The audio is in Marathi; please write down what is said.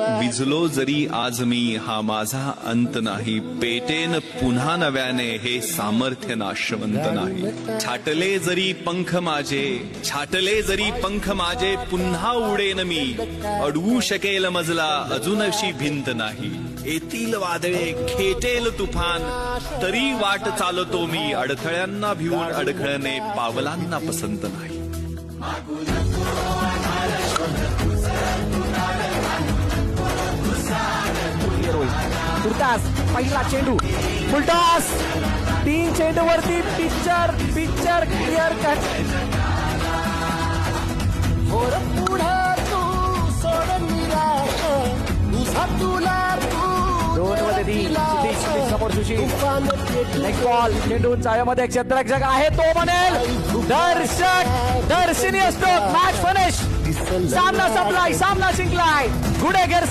विझलो जरी आज मी हा माझा अंत नाही. पेटेन पुन्हा नव्याने हे सामर्थ्य नाशवंत नाही. छाटले जरी पंख माझे छाटले जरी पंख माझे पुन्हा उडेन मी. अडवू शकेल मजला अजून अशी भिंत नाही. येतील वादळे खेटेल तुफान. तरी वाट चालतो मी अडथळ्यांना भिवून अडखळणे पावलांना पसंत नाही. तुर्तास पहिला चेंडू. फुलटॉस तीन चेंडू वरती पिक्चर पिक्चर क्लिअर कट थोर पुढं तू सोड तुझा तुला तू दोन मध्ये समोर बॉल चेंडू चाव्यामध्ये क्षेत्ररक्षक आहे तो बनेल. दर्शक दर्शनी असतो मॅच फिनिश सामना संपलाय सामना जिंकलाय. गुडेगर